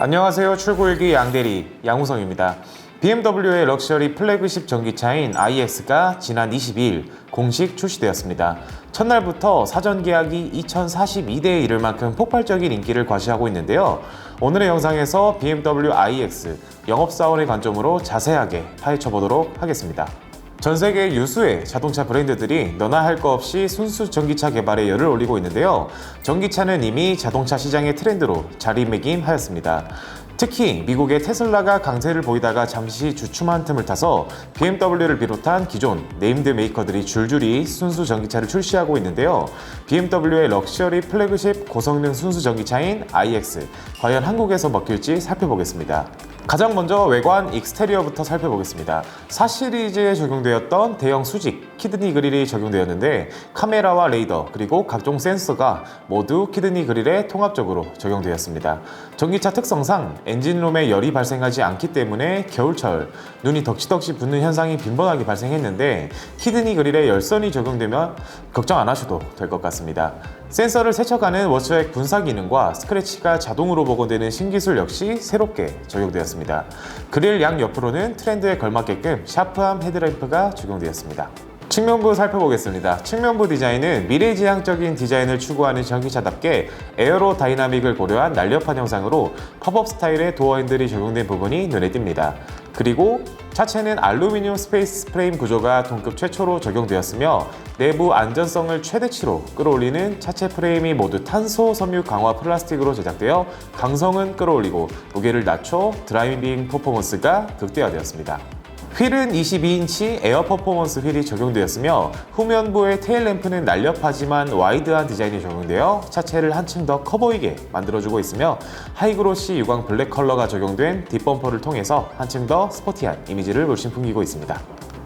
안녕하세요. 출고일기 양대리 양우성입니다. BMW의 럭셔리 플래그십 전기차인 iX가 지난 22일 공식 출시되었습니다. 첫날부터 사전 계약이 2042대에 이를 만큼 폭발적인 인기를 과시하고 있는데요. 오늘의 영상에서 BMW iX 영업사원의 관점으로 자세하게 파헤쳐 보도록 하겠습니다. 전 세계 유수의 자동차 브랜드들이 너나 할거 없이 순수 전기차 개발에 열을 올리고 있는데요. 전기차는 이미 자동차 시장의 트렌드로 자리매김하였습니다. 특히 미국의 테슬라가 강세를 보이다가 잠시 주춤한 틈을 타서 BMW를 비롯한 기존 네임드 메이커들이 줄줄이 순수 전기차를 출시하고 있는데요. BMW의 럭셔리 플래그십 고성능 순수 전기차인 iX 과연 한국에서 먹힐지 살펴보겠습니다. 가장 먼저 외관 익스테리어부터 살펴보겠습니다. 4 시리즈에 적용되었던 대형 수직 키드니 그릴이 적용되었는데 카메라와 레이더 그리고 각종 센서가 모두 키드니 그릴에 통합적으로 적용되었습니다. 전기차 특성상 엔진룸에 열이 발생하지 않기 때문에 겨울철 눈이 덕지덕지 붓는 현상이 빈번하게 발생했는데 키드니 그릴에 열선이 적용되면 걱정 안 하셔도 될 것 같습니다. 센서를 세척하는 워치액 분사 기능과 스크래치가 자동으로 복원되는 신기술 역시 새롭게 적용되었습니다. 그릴 양 옆으로는 트렌드에 걸맞게끔 샤프함 헤드램프가 적용되었습니다. 측면부 살펴보겠습니다. 측면부 디자인은 미래지향적인 디자인을 추구하는 전기차답게 에어로 다이나믹을 고려한 날렵한 형상으로 팝업 스타일의 도어 핸들이 적용된 부분이 눈에 띕니다. 그리고 차체는 알루미늄 스페이스 프레임 구조가 동급 최초로 적용되었으며 내부 안전성을 최대치로 끌어올리는 차체 프레임이 모두 탄소 섬유 강화 플라스틱으로 제작되어 강성은 끌어올리고 무게를 낮춰 드라이빙 퍼포먼스가 극대화되었습니다. 휠은 22인치 에어 퍼포먼스 휠이 적용되었으며 후면부의 테일 램프는 날렵하지만 와이드한 디자인이 적용되어 차체를 한층 더 커 보이게 만들어주고 있으며 하이그로시 유광 블랙 컬러가 적용된 뒷범퍼를 통해서 한층 더 스포티한 이미지를 물씬 풍기고 있습니다.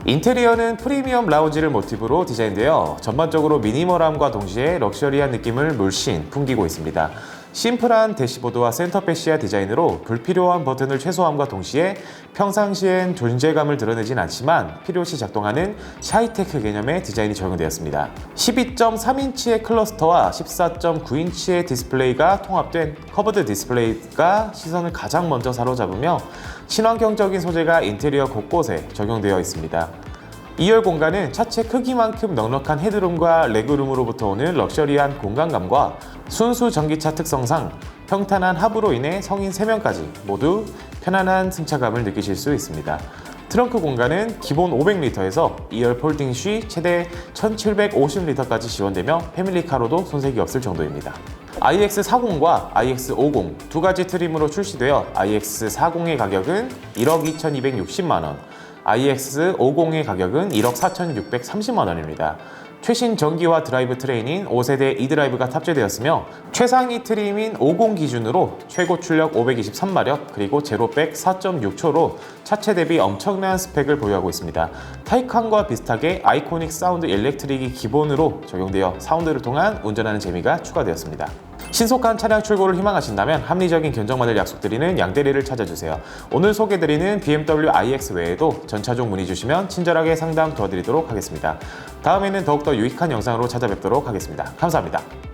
인테리어는 프리미엄 라운지를 모티브로 디자인되어 전반적으로 미니멀함과 동시에 럭셔리한 느낌을 물씬 풍기고 있습니다. 심플한 대시보드와 센터백 시야 디자인으로 불필요한 버튼을 최소함과 동시에 평상시엔 존재감을 드러내진 않지만 필요시 작동하는 샤이테크 개념의 디자인이 적용되었습니다. 12.3인치의 클러스터와 14.9인치의 디스플레이가 통합된 커브드 디스플레이가 시선을 가장 먼저 사로잡으며 친환경적인 소재가 인테리어 곳곳에 적용되어 있습니다. 2열 공간은 차체 크기만큼 넉넉한 헤드룸과 레그룸으로부터 오는 럭셔리한 공간감과 순수 전기차 특성상 평탄한 하부로 인해 성인 3명까지 모두 편안한 승차감을 느끼실 수 있습니다. 트렁크 공간은 기본 500리터에서 2열 폴딩 시 최대 1750리터까지 지원되며 패밀리카로도 손색이 없을 정도입니다. iX40과 iX50 두 가지 트림으로 출시되어 iX40의 가격은 1억 2260만원, iX50의 가격은 1억 4,630만 원입니다. 최신 전기와 드라이브 트레인인 5세대 e드라이브가 탑재되었으며 최상위 트림인 50 기준으로 최고 출력 523마력 그리고 제로백 4.6초로 차체 대비 엄청난 스펙을 보유하고 있습니다. 타이칸과 비슷하게 아이코닉 사운드 일렉트릭이 기본으로 적용되어 사운드를 통한 운전하는 재미가 추가되었습니다. 신속한 차량 출고를 희망하신다면 합리적인 견적만을 약속드리는 양대리를 찾아주세요. 오늘 소개드리는 BMW iX 외에도 전차종 문의 주시면 친절하게 상담 도와드리도록 하겠습니다. 다음에는 더욱더 유익한 영상으로 찾아뵙도록 하겠습니다. 감사합니다.